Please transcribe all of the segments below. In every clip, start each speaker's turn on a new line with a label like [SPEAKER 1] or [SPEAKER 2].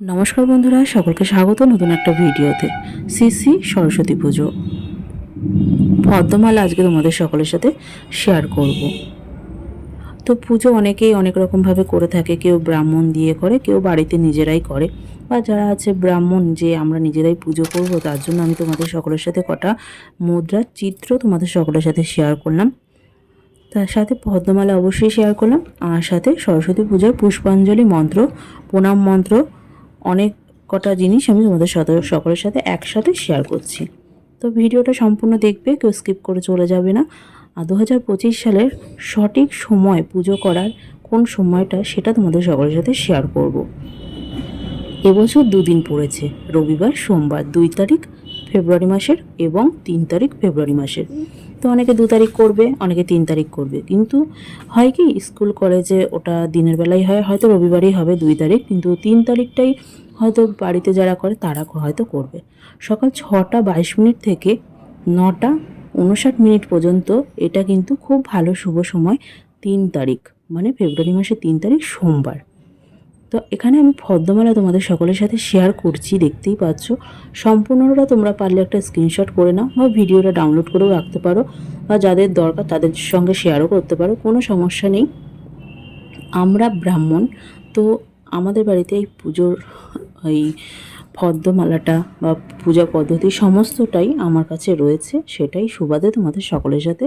[SPEAKER 1] নমস্কার বন্ধুরা, সকলকে স্বাগত নতুন একটা ভিডিওতে। সিসি সরস্বতী পুজো। পদ্মমালা আজকে তোমাদের সকলের সাথে শেয়ার করব। তো পুজো অনেকেই অনেক রকমভাবে করে থাকে, কেউ ব্রাহ্মণ দিয়ে করে, কেউ বাড়িতে নিজেরাই করে। বা যারা আছে ব্রাহ্মণ, যে আমরা নিজেরাই পুজো করব, তার জন্য আমি তোমাদের সকলের সাথে কটা মুদ্রার চিত্র তোমাদের সকলের সাথে শেয়ার করলাম। তার সাথে পদ্মমালা অবশ্যই শেয়ার করলাম। আর সাথে সরস্বতী পুজোর পুষ্পাঞ্জলি মন্ত্র, প্রণাম মন্ত্র অনেক কটা জিনিস আমি তোমাদের সাথে, সকলের সাথে একসাথে শেয়ার করছি। তো ভিডিওটা সম্পূর্ণ দেখবে, কেউ স্কিপ করে চলে যাবে না। আর দু হাজার পঁচিশ সালের সঠিক সময় পুজো করার কোন সময়টা সেটা তোমাদের সকলের সাথে শেয়ার করব। এবছর দুদিন পড়েছে, রবিবার, সোমবার, দুই তারিখ ফেব্রুয়ারি মাসের এবং তিন তারিখ ফেব্রুয়ারি মাসের। তো অনেকে দু তারিখ করবে, অনেকে তিন তারিখ করবে। কিন্তু হয় কি, স্কুল, কলেজে ওটা দিনের বেলায় হয়, হয়তো রবিবারই হবে দুই তারিখ, কিন্তু তিন তারিখটাই হয়তো বাড়িতে যারা করে তারা হয়তো করবে। সকাল ছটা বাইশ মিনিট থেকে নটা উনষাট মিনিট পর্যন্ত এটা কিন্তু খুব ভালো শুভ সময়, তিন তারিখ মানে ফেব্রুয়ারি মাসের তিন তারিখ সোমবার। তো এখানে আমি পদ্মমালা তোমাদের সকলের সাথে শেয়ার করছি, দেখতেই পাচ্ছ। সম্পূর্ণটা তোমরা পারলে একটা স্ক্রিনশট করে নাও বা ভিডিওটা ডাউনলোড করেও রাখতে পারো বা যাদের দরকার তাদের সঙ্গে শেয়ারও করতে পারো, কোনো সমস্যা নেই। আমরা ব্রাহ্মণ, তো আমাদের বাড়িতে এই পুজোর, এই পদ্মমালাটা বা পূজা পদ্ধতি সমস্তটাই আমার কাছে রয়েছে, সেটাই সুবাদে তোমাদের সকলের সাথে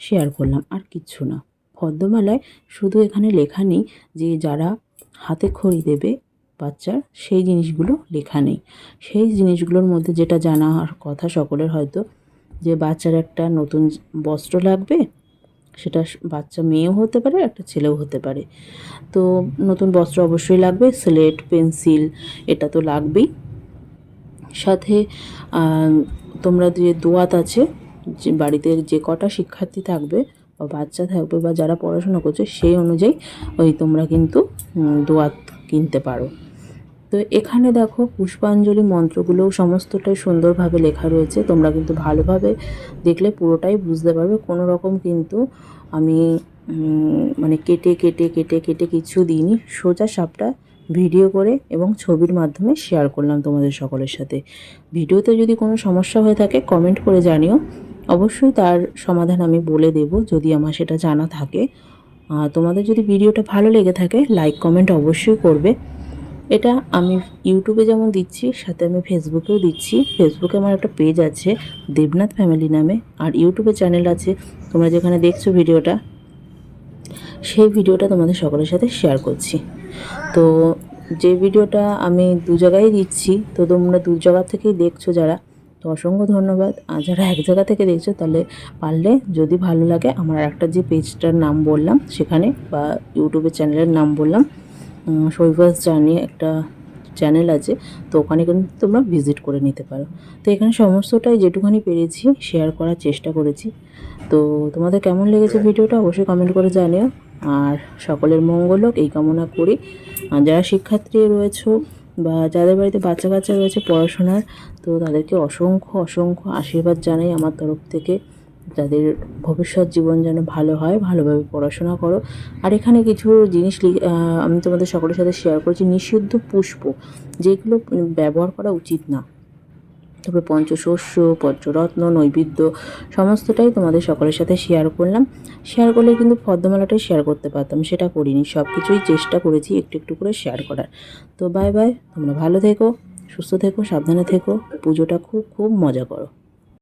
[SPEAKER 1] শেয়ার করলাম, আর কিচ্ছু না। পদ্মমালায় শুধু এখানে লেখা নেই যে যারা হাতে খড়ি দেবে বাচ্চার, সেই জিনিসগুলো লেখা নেই। সেই জিনিসগুলোর মধ্যে যেটা জানার কথা সকলের হয়তো, যে বাচ্চার একটা নতুন বস্ত্র লাগবে, সেটা বাচ্চা মেয়েও হতে পারে, একটা ছেলেও হতে পারে। তো নতুন বস্ত্র অবশ্যই লাগবে, স্লেট, পেন্সিল, এটা তো লাগবেই। সাথে তোমরা যে দোয়াত আছে, যে বাড়িতে যে কটা শিক্ষার্থী থাকবে বাচ্চা থাকবে বা যারা পড়াশোনা করছে সেই অনুযায়ী ওই তোমরা কিন্তু দোয়াত কিনতে পারো। তো এখানে দেখো পুষ্পাঞ্জলি মন্ত্রগুলোও সমস্তটাই সুন্দরভাবে লেখা রয়েছে। তোমরা কিন্তু ভালোভাবে দেখলে পুরোটাই বুঝতে পারবে। কোনো রকম কিন্তু আমি মানে কেটে কেটে কেটে কেটে কিছু দিইনি। সোজা সাপটা ভিডিও করে এবং ছবির মাধ্যমে শেয়ার করলাম তোমাদের সকলের সাথে। ভিডিওতে যদি কোনো সমস্যা হয়ে থাকে কমেন্ট করে জানিও। অবশ্যই তার সমাধান আমি বলে দেব যদি আমার সেটা জানা থাকে। তোমাদের যদি ভিডিওটা ভালো লেগে থাকে লাইক কমেন্ট অবশ্যই করবে। এটা আমি ইউটিউবে যেমন দিচ্ছি, সাথে আমি ফেসবুকেও দিচ্ছি। ফেসবুকে আমার একটা পেজ আছে, দেবনাথ ফ্যামিলি নামে। আর ইউটিউবে চ্যানেল আছে, তোমরা যেখানে দেখছ ভিডিওটা, সেই ভিডিওটা তোমাদের সকলের সাথে শেয়ার করছি। তো যে ভিডিওটা আমি দু জায়গায় দিচ্ছি, তো তোমরা দু জায়গা থেকেই দেখছ যারা তো অসংখ্য ধন্যবাদ। আর যারা এক জায়গা থেকে দেখছ, তাহলে পারলে যদি ভালো লাগে, আমার একটা যে পেজটার নাম বললাম, সেখানে বা ইউটিউবের চ্যানেলের নাম বললাম শৈবাস জার্নি একটা চ্যানেল আছে, তো ওখানে কিন্তু তোমরা ভিজিট করে নিতে পারো। তো এখানে সমস্তটাই যেটুখানি পেরেছি শেয়ার করার চেষ্টা করেছি। তো তোমাদের কেমন লেগেছে ভিডিওটা অবশ্যই কমেন্ট করে জানিও। আর সকলের মঙ্গল হোক, এই কামনা করি। যারা শিক্ষার্থী রয়েছে বা যাদের বাড়িতে বাচ্চা কাচ্চা রয়েছে পড়াশোনার, তো তাদেরকে অসংখ্য অসংখ্য আশীর্বাদ জানাই আমার তরফ থেকে। যাদের ভবিষ্যৎ জীবন যেন ভালো হয়, ভালোভাবে পড়াশোনা করো। আর এখানে কিছু জিনিস আমি তোমাদের সকলের সাথে শেয়ার করছি, নিষিদ্ধ পুষ্প, যেগুলো ব্যবহার করা উচিত না। তবে পঞ্চশস্য পঞ্চরত্ন নৈবেদ্য সমস্তটাই তোমাদের সকলের সাথে শেয়ার করলাম। শেয়ার করলে কিন্তু পদ্মমালাটাই শেয়ার করতে পারতাম, সেটা করিনি। সব কিছুই চেষ্টা করেছি একটু একটু করে শেয়ার করার। তো বাই বাই তোমরা ভালো থেকো, সুস্থ থেকো, সাবধানে থেকো, পুজোটা খুব খুব মজা করো।